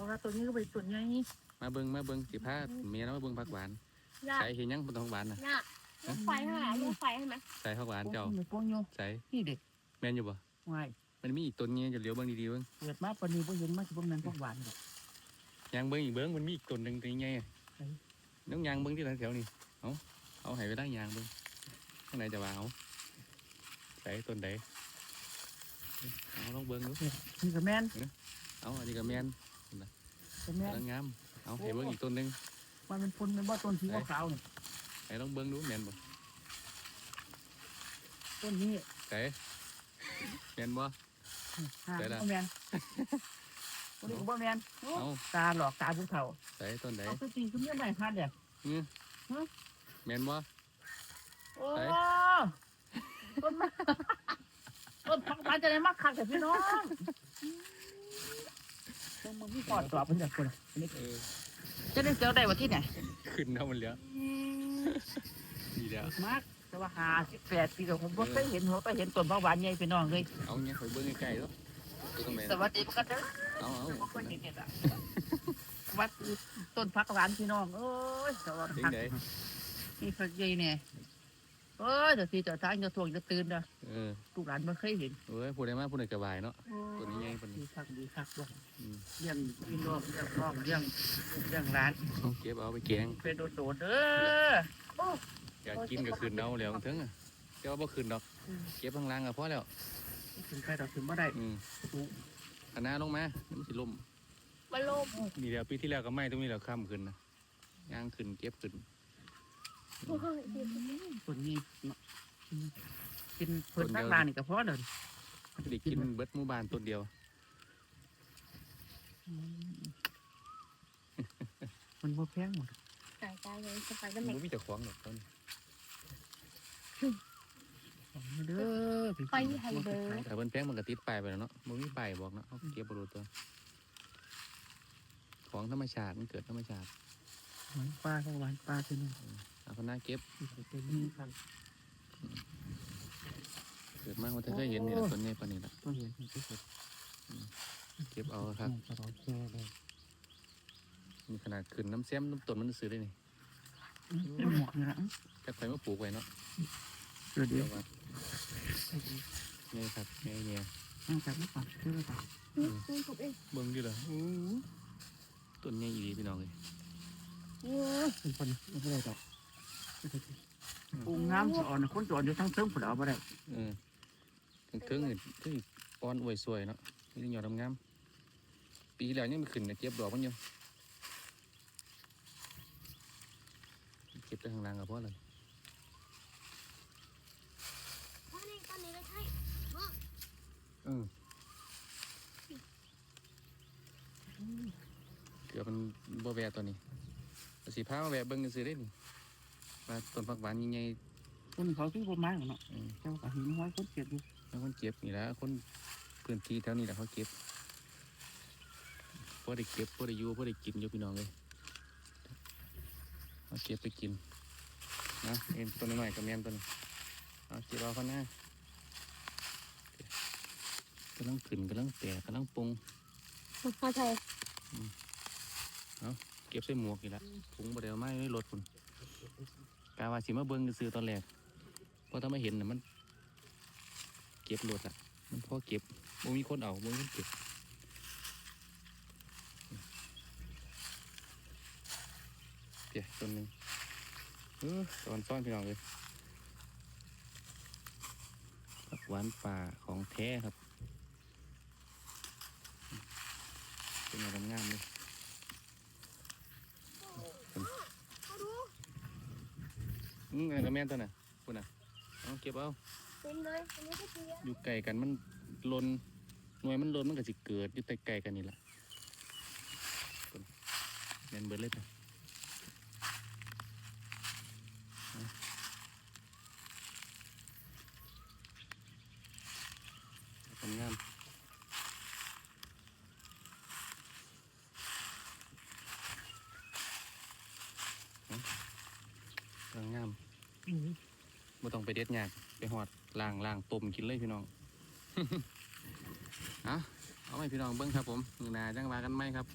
ราะว่าตัวนี้ก็เป็นตัวใหญ่มาเบิ่งมาเบิ่งสิพาเมียนะมาเบิ่งผักหวานย่าใส่เห็นยังบนท้องหวานน่ะย่าลูกไฟให้ไหมลูกไฟให้ไหมใส่ผักหวานเจ้าโอ้ยโป้งโยใส่นี่เด็กแม่นอยู่บ่ง่ายมันมีอีกต้นนี้จะเหลียวเบิ่งดีๆเบิ่งเกิดมาปานนี้บ่เห็นมาสิบ่แม่นพวกหวานดอกยางเบิ่งอีกเบิ่งมันมีอีกต้นหนึงตัวใหญ่อะไหนน้องยางเบิ่งที่แถวๆนี่เอาเอาให้ไปได้ยางเบิ่งข้างในจะว่าเอาใส่ต้นใดเอาลองเบิ่งดูนี่ก็แม่นเอาอันนี้ก็แม่น ก็แม่นกำลังงามเอาให้เบิ่งอีกต้นหนึงมันเป็นพุ่นเป็นบ่ต้นสีขาวๆนี่ให้ลองเบิ่งดูแม่นบ่ต้นนี้ใส่แม่นบ่ห่าได้ละ บ่แม่นต้นนี้ก็บ่แม่นโอ้เอาตาหลอกตาผู้เฒ่าใส่ต้นใดเอาตัวจริงคือเมียใหม่พัดเด้อแม่นบ่ โอ้ไหน ต้นมาต้นพักหวานจะได้มาคักแต่พี่น้อง ต้องมึงมีปอดตอบเพิ่นจักคนอันนี้เออจะได้เจอได้ว่าที่ไหนขึ้นเอามันแล้วดีแล้วมากแต่ว่าหาสิบแปดปีแล้วผมบ่เคยเห็นหัวก็เห็นต้นผักหวานใหญ่พี่น้องเลยเอาเงี้ยไปเบิ่งใกล้ๆแล้วสวัสดีครับเด้อเอาเอาคยเห็นเนี่ยล่ะวัดต้นผักหวานพี่น้องเอ้ยสวัสดีงไหนนี่ผักใหญ่เนี่ย เอ้ยเดี๋ยวทีเดี๋ยวทางจะทวงจะตื่นเด้อเออลูกหลานบ่เคยเห็นเอ้ยพูดได้มาพูดได้กระบายเนาะ ตัวนี้ใหญ่ปานนี้ ดีคักดีคักบ่อืมเรื่องพี่น้องเรื่องน้องเรื่องเรื่องร้านเอาเก็บเอาไปแกงเป็นโดดๆเด้อ อยากกินก็คืนเอาแล้วถึงอะเจ้าบ่คืนดอกเก็บข้างล่างก็พอแล้ว ถึงใครเราถึงบ่ได้อืมคณะลงมาเดี๋ยวมันสิล่มมาโลมนี่เดียวปีที่แล้วก็ไม่ตรงนี้แล้วค่ำขึ้นนะย่างขึ้นเก็บขึ้น คนนี้กินเพิ่นทางร้านนี่ก็พอแล้วได้กินเบิดหมู่บ้านต้นเดียวมันบ่แพงหมดสายตาเลยสไปเดอร์มัแมนนมีแต่ของดอกต้นเด้อไปไฮเบอร์แต่เพิ่นแพงมันก็ติดป้ายไปแล้วเนาะมันมีป้ายบอกเนาะเอาเก็บบ่รู้ตัวของธรรมชาติมันเกิดธรรมชาติหวานปลาก็หวานปลาที่นี่ เอาคณะเก็บเป็นนี่ครับเกิดมากว่าถ้าเคยเห็นนี่แหละต้นนี้ปานนี้ละต้องเห็นที่สุดเก็บเอาครับตลอดแค่เลยมีขนาดขึ้นน้ำเสียมน้ำต้นมันซื้อได้นี่เป็นหมอกนะจักไปมาปลูกไว้เนาะเดี๋ยวเดี๋เดี๋ยยววว่านี่ครับนี่เนี่ยนั่งจับไม่ปัดเชื่อป่ะนี่ผมเองเบิ่งดิเหรอต้นใหญ่อีหลีพี่น้องเลยเป็นคนไม่ได้ดอก ปูงามสอนคนสอนอยู่ทั้งเติมผลเอาไปได้เออถึงถึงๆถึงอ่อนอวยสวยเนาะนี่หยอดงามปีแล้วยังไม่ขึ้นนะเก็บดอกมันอยู่เก็บแต่ข้างล่างก็พอแล้วตอนนี้ตอนนี้เลยใช่พ่อเออเกือบมันบ่แวตัวนี้สีผ้ามาแวะเบิ่งกันซื้อได้นี่ มาต้นผักหวานใหญ่คนเขาซื้อประมาณเนาะๆอืมเจ้าก็หินห้อยคนเก็บอยู่แล้วคนเก็บนี่แหละคนพื้นที่แถวนี้แหละเขาเก็บพอได้เก็บพอได้อยู่พอได้กินอยู่พี่น้องเลยเอาเก็บไปกินนะเอ็นตัวน้อยๆกับแม่นตัวนี้เอาเก็บเอาเขาหน้ากำลังขึ้นกำลังแตกกำลังปรุงเข้าใจเก็บใส่หมวกอีกแล้วถุงบไดเอามาในรถคุณ กาว่าสิมาเบิ้งซื้อตอนแรกเพราะถ้าไม่เห็นน่ะมัน เก็บรถอะ มันพอเก็บบ่มีคนเอาบ่มีคนเก็บเดี๋ยต้นหนึ่งเออตอนซ่อนพี่น้องเลยผักหวานป่าของแท้ครับ เป็นไงงามเลย เขาดู อืมอันนั้นก็แม่นตัวน่ะคุณน่ะเอาเก็บเอาเต็มเลยอันนี้ก็เทียอยู่ไกลกันมันลนหน่วยมันลนมันก็สิเกิดอยู่ใกล้ๆกันนี่แหละคุณแม่นเบิดเลยจ้ะเอาผลงานเอาผลงาม บ่ต้องไปเด็ดยากไปหอดล่างล่างต้มกินเลยพี่น้องเอาเอาไหมพี่น้องเบิ้งครับผมหนาจังว่ากันไหมครับ